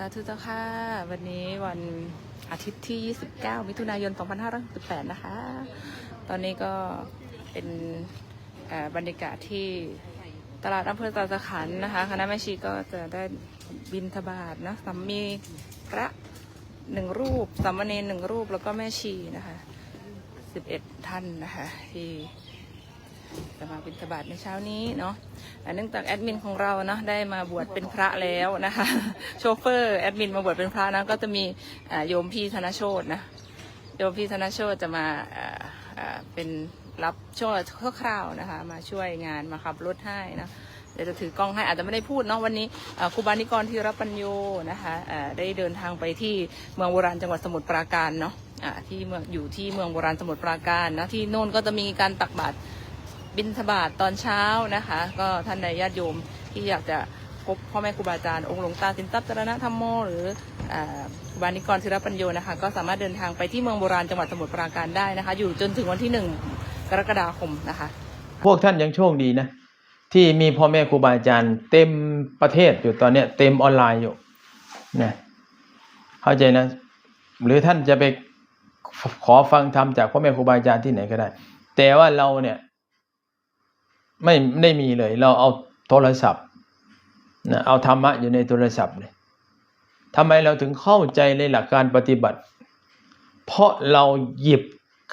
สาธุเจ้าค่ะ วันนี้วันอาทิตย์ที่ 29 มิถุนายน 2568 นะคะ ตอนนี้ก็เป็นบรรยากาศที่ตลาดอำเภอตาสขันนะคะ คณะแม่ชีก็จะได้บินทบาทนะสัมมีพระหนึ่งรูปสามเณรหนึ่งรูปแล้วก็แม่ชีนะคะ 11 ท่านนะคะที่ จะมาบิณฑบาตในเช้านี้เนาะเนื่องจากแอดมินของเราเนาะได้มาบวชเป็นพระแล้วนะคะ โชเฟอร์แอดมินมาบวชเป็นพระนะก็จะมีโยมพี่ธนโชตนะโยมพี่ธนโชตจะมาเป็นรับช่วชั่วคราวนะคะ มาช่วยงานมาขับรถให้นะเดี๋ยวจะถือกล้องให้อาจจะไม่ได้พูดเนาะวันนี้ครูบานิกรธีรปัญโยนะคะได้เดินทางไปที่เมืองโบราณจังหวัดสมุทรปราการเนาะที่เมืองอยู่ที่เมืองโบราณสมุทรปราการนะที่โน่นก็จะมีการตักบาตร บิณฑบาตตอนเช้านะคะ ก็ท่านใดญาติโยมที่อยากจะพบพ่อแม่ครูบาอาจารย์องค์หลวงตาสินทัพย์จรณธรรมโม หรืออ่าครูบานิกรศิรปัญโยนะคะ ก็สามารถเดินทางไปที่เมืองโบราณจังหวัดสมุทรปราการได้นะคะ อยู่จนถึงวันที่หนึ่งกรกฎาคมนะคะ พวกท่านยังโชคดีนะ ที่มีพ่อแม่ครูบาอาจารย์ เต็มประเทศอยู่ตอนเนี้ยเต็มออนไลน์อยู่นะเข้าใจนะ หรือท่านจะไปขอฟังธรรมจากพ่อแม่ครูบาอาจารย์ที่ไหนก็ได้ แต่ว่าเราเนี่ย ไม่ได้มีเลย เราเอาโทรศัพท์นะเอาธรรมะอยู่ในโทรศัพท์เลยทำไมเราถึงเข้าใจในหลักการปฏิบัติ เพราะเราหยิบ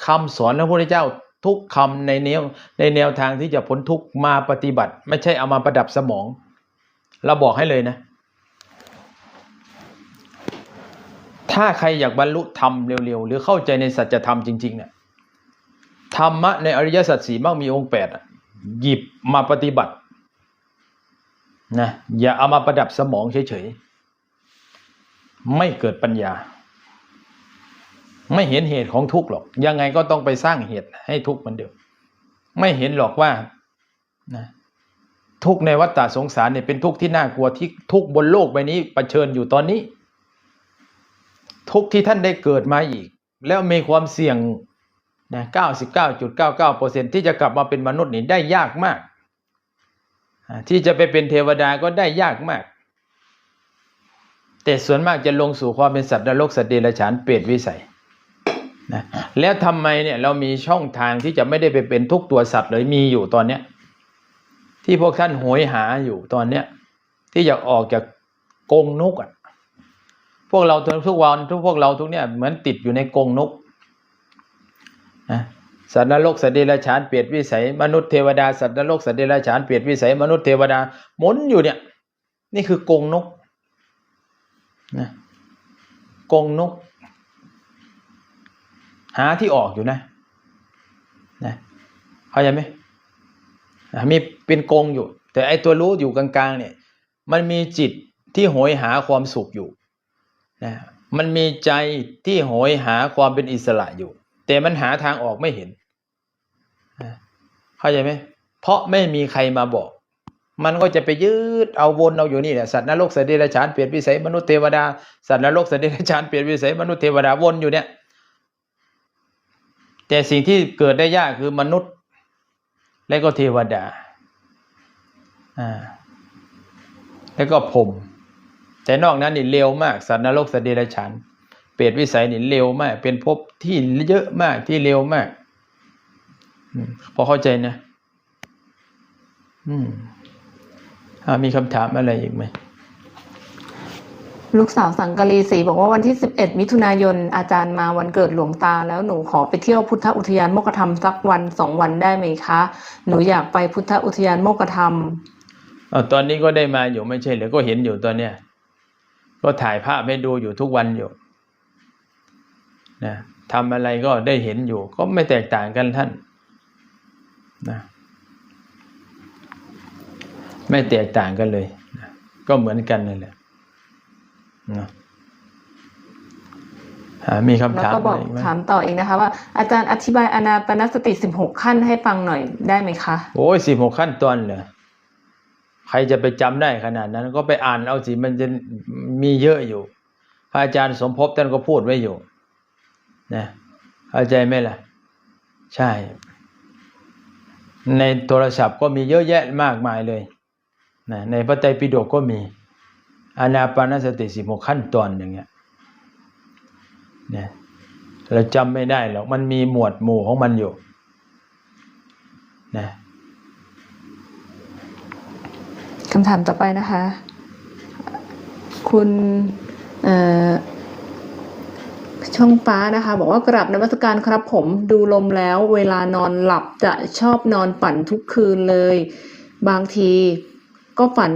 คำสอนของพระพุทธเจ้าทุกคำในแนวในแนวทางที่จะพ้นทุกมาปฏิบัติ ไม่ใช่เอามาประดับสมอง เราบอกให้เลยนะ ถ้าใครอยากบรรลุธรรมเร็วๆ หรือเข้าใจในสัจธรรมจริงๆเนี่ยธรรมะในอริยสัจสี่มั่งมีองค์แปดอะ หยิบมาปฏิบัตินะอย่าเอามาประดับสมองเฉยๆ ไม่เกิดปัญญา ไม่เห็นเหตุของทุกข์หรอก ยังไงก็ต้องไปสร้างเหตุให้ทุกข์มือนเดิมไม่เห็นหรอกว่านะทุกข์ในวัฏฏะสงสารเนี่ยเป็นทุกข์ที่น่ากลัวที่ทุกข์บนโลกใบนี้เชิญอยู่ตอนนี้ ทุกข์ที่ท่านได้เกิดมาอีก แล้วมีความเสี่ยง นะ99.99%ที่จะกลับมาเป็นมนุษย์นี่ได้ยากมาก ที่จะไปเป็นเทวดาก็ได้ยากมาก แต่ส่วนมากจะลงสู่ความเป็นสัตว์นรกสัตว์เดรัจฉานเปรตวิสัยนะแล้วทำไมเนี่ยเรามีช่องทางที่จะไม่ได้ไปเป็นทุกตัวสัตว์เลยมีอยู่ตอนเนี้ยที่พวกท่านโหยหาอยู่ตอนเนี้ยที่อยากออกจากกรงนกอะพวกเราทุกวันทุกพวกเราทุกเนี่ยเหมือนติดอยู่ในกรงนก นะสัตว์นรกสัตว์เดรัจฉานเปรตวิสัย มนุษย์เทวดาสัตว์นรกสัตว์เดรัจฉานเปรตวิสัย มนุษย์เทวดาหมุนอยู่เนี่ย นี่คือกงนกนะกงนก หาที่ออกอยู่นะนะเข้าใจไหมอะมีเป็นกงอยู่ แต่ไอตัวรู้อยู่กลางๆ เนี่ย มันมีจิตที่โหยหาความสุขอยู่นะมันมีใจที่โหยหาความเป็นอิสระอยู่ แต่มันหาทางออกไม่เห็นเข้าใจไหมเพราะไม่มีใครมาบอก มันก็จะไปยืดเอาวนเอาอยู่นี่แหละสัตว์นรกสัตว์เดรัจฉานเปลี่ยนวิสัยมนุษย์เทวดาสัตว์นรกสัตว์เดรัจฉานเปลี่ยนวิสัยมนุษย์เทวดาวนอยู่เนี่ยแต่สิ่งที่เกิดได้ยากคือมนุษย์ และก็เทวดาอ่าแล้วก็พรมแต่นอกนั้นนี่เร็วมากสัตว์นรกสัตว์เดรัจฉาน เปรตวิสัยนี่เร็วมาก เป็นภพที่เยอะมากที่เร็วมากอืมพอเข้าใจนะ อืมอ่ามีคำถามอะไรอีกไหมลูกสาวสังกะรีศรีบอกว่าวันที่ 11 มิถุนายนอาจารย์มาวันเกิดหลวงตา แล้วหนูขอไปเที่ยวพุทธอุทยานโมกขธรรมสักวันสองวันได้ไหมคะ หนูอยากไปพุทธอุทยานโมกขธรรมเอาตอนนี้ก็ได้มาอยู่ไม่ใช่เหรือก็เห็นอยู่ตอนเนี้ยก็ถ่ายภาพให้ดูอยู่ทุกวันอยู่ นะทำอะไรก็ได้เห็นอยู่ ก็ไม่แตกต่างกันท่านนะไม่แตกต่างกันเลยนะก็เหมือนกันนั่นแหละนะอ่ามีคำแล้วถามก็บอะอกไรอีกไหมถามต่ออีกนะคะว่าอาจารย์อธิบายอนาปนสติ16ขั้นให้ฟังหน่อยได้ไหมคะ โอ้ยสิบหกขั้นตอนเหรอใครจะไปจำได้ขนาดนั้น ก็ไปอ่านเอาสิมันจะมีเยอะอยู่ พระอาจารย์สมภพท่านก็พูดไว้อยู่ นะเข้าใจไหมล่ะ ใช่ ในโทรศัพท์ก็มีเยอะแยะมากมายเลยนะในพระไตรปิฎกก็มีอานาปานสติสิบหกขั้นตอนอย่างเงี้ยเนี่ยเราจำไม่ได้หรอกมันมีหมวดหมู่ของมันอยู่นะคำถามต่อไปนะคะ คุณเอ่อ ช่องฟ้านะคะ บอกว่ากราบนมัสการครับผมดูลมแล้ว เวลานอนหลับจะชอบนอนฝันทุกคืนเลย บางทีก็ฝัน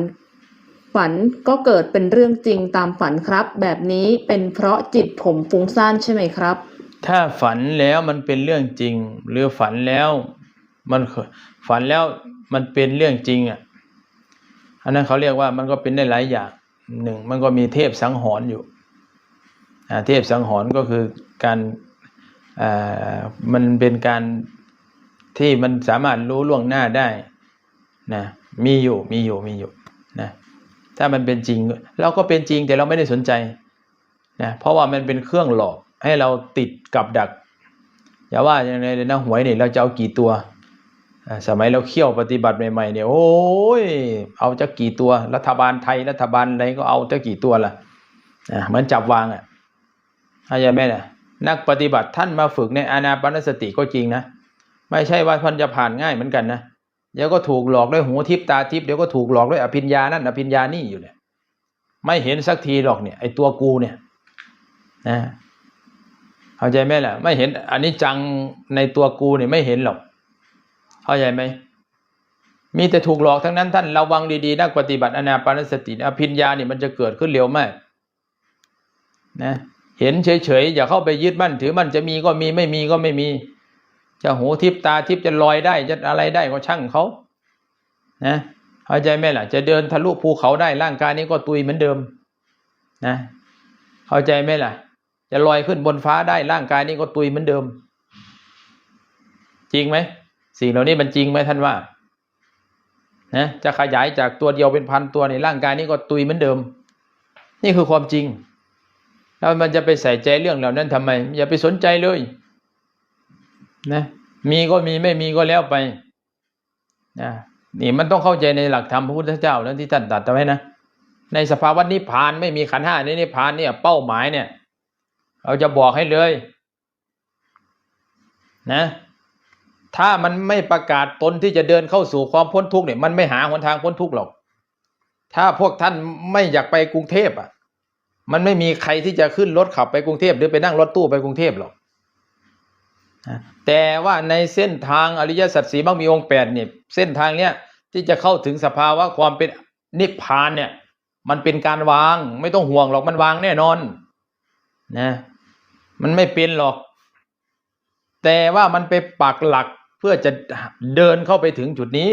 ฝันก็เกิดเป็นเรื่องจริงตามฝันครับ แบบนี้เป็นเพราะจิตผมฟุ้งซ่านใช่ไหมครับ ถ้าฝันแล้วมันเป็นเรื่องจริง หรือฝันแล้วมันฝันแล้วมันเป็นเรื่องจริงอะอันนั้นเขาเรียกว่ามันก็เป็นได้หลายอย่างหนึ่งมันก็มีเทพสังหรณ์อยู่ เทพสังหรณ์ก็คือการมันเป็นการที่มันสามารถรู้ล่วงหน้าได้นะมีอยู่มีอยู่มีอยู่นะถ้ามันเป็นจริงเราก็เป็นจริงแต่เราไม่ได้สนใจนะเพราะว่ามันเป็นเครื่องหลอกให้เราติดกับดัก อย่าว่าอย่างไรเลยนะหวยนี่เราจะเอากี่ตัว สมัยเราเขี่ยวปฏิบัติใหม่ๆเนี่ยโอ้ยเอาจะกี่ตัว รัฐบาลไทยรัฐบาลอะไรก็เอาจะกี่ตัวล่ะอ่าเหมือนจับวางอะ ข้าใจไหมล่ะนักปฏิบัติท่านมาฝึกในอานาปานสติก็จริงนะไม่ใช่ว่าพันจะผ่านง่ายเหมือนกันนะเดี๋ยวก็ถูกหลอกด้วยหูทิพตาทิพเดี๋ยวก็ถูกหลอกด้วยอภิญญานั่นอภิญญานี่อยู่เนี่ย ไม่เห็นสักทีหรอกเนี่ยไอตัวกูเนี่ยนะเข้าใจไหมล่ะ ไม่เห็นอันนี้จังในตัวกูเนี่ยไม่เห็นหรอกเข้าใจไหมมีแต่ถูกหลอกทั้งนั้นท่านระวังดีๆนักปฏิบัติอนาปานสติอภิญญาเนี่ยมันจะเกิดขึ้นเร็วมากนะ เห็นเฉยๆอย่าเข้าไปยึดมั่น ถือมั่นจะมีก็มีไม่มีก็ไม่มี จะหูทิพตาทิพจะลอยได้จะอะไรได้ก็ช่างเขานะเข้าใจไหมล่ะ จะเดินทะลุภูเขาได้ร่างกายนี้ก็ตุยเหมือนเดิมนะเข้าใจไหมล่ะ จะลอยขึ้นบนฟ้าได้ร่างกายนี้ก็ตุยเหมือนเดิม จริงไหมสิ่งเหล่านี้มันจริงไหมท่านว่านะจะขยายจากตัวเดียวเป็นพันตัวในร่างกายนี้ก็ตุยเหมือนเดิม นี่คือความจริง แล้วมันจะไปใส่ใจเรื่องเหล่านั้นทำไม อย่าไปสนใจเลยนะมีก็มีไม่มีก็แล้วไปนะนี่มันต้องเข้าใจในหลักธรรมพระพุทธเจ้าแล้วที่ท่านตรัสเอาไว้นะในสภาวะนิพพานไม่มีขันห้าในนิพพานเนี่ยเป้าหมายเนี่ย เราจะบอกให้เลย นะ ถ้ามันไม่ประกาศตนที่จะเดินเข้าสู่ความพ้นทุกข์เนี่ยมันไม่หาหนทางพ้นทุกข์หรอก ถ้าพวกท่านไม่อยากไปกรุงเทพอะ มันไม่มีใครที่จะขึ้นรถขับไปกรุงเทพหรือไปนั่งรถตู้ไปกรุงเทพหรอกแต่ว่าในเส้นทางอริยสัจสีมักมีองค์แปดเนี่ยเส้นทางเนี้ยที่จะเข้าถึงสภาวะความเป็นนิพพานเนี่ย มันเป็นการวาง ไม่ต้องห่วงหรอกมันวางแน่นอนนะมันไม่เป็นหรอก แต่ว่ามันไปปักหลักเพื่อจะเดินเข้าไปถึงจุดนี้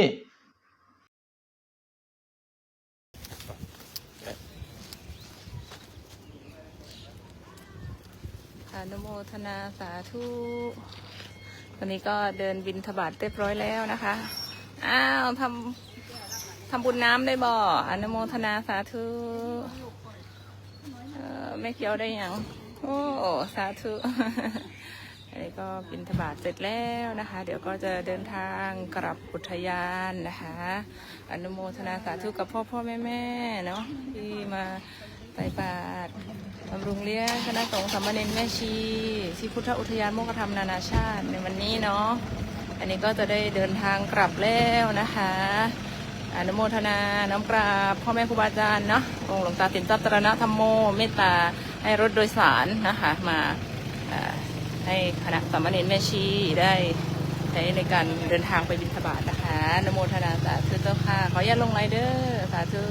นุโมทนาสาธุ ตอนนี้ก็เดินบินทบาทเรียบร้อยแล้วนะคะ อ้าวทำทำบุญน้ำได้บ่อนุโมทนาสาธุเออไม่เคี้ยวได้ยัง โอ้ สาธุอันนี้ก็บินทบาทเสร็จแล้วนะคะ เดี๋ยวก็จะเดินทางกลับอุทยานนะคะ อนุโมทนาสาธุกับพ่อพ่อแม่แม่เนาะที่มา ใส่บาตรบำรุงเลี้ยงคณะสงฆ์สามเณรแม่ชีที่พุทธอุทยานโมกขธรรมนานาชาติในวันนี้เนาะ อันนี้ก็จะได้เดินทางกลับแล้วนะคะอนุโมทนา น้อมกราบ พ่อแม่ครูบาอาจารย์เนาะองค์หลวงตาสินทรัพย์ตรณธรรมโม เมตตาให้รถโดยสารนะคะมาให้คณะสามเณรแม่ชีได้ใช้ในการเดินทางไปบิณฑบาตนะคะนโมทนาสาธุเจ้าค่ะ ขออย่าตลงไรเดอร์สาธุ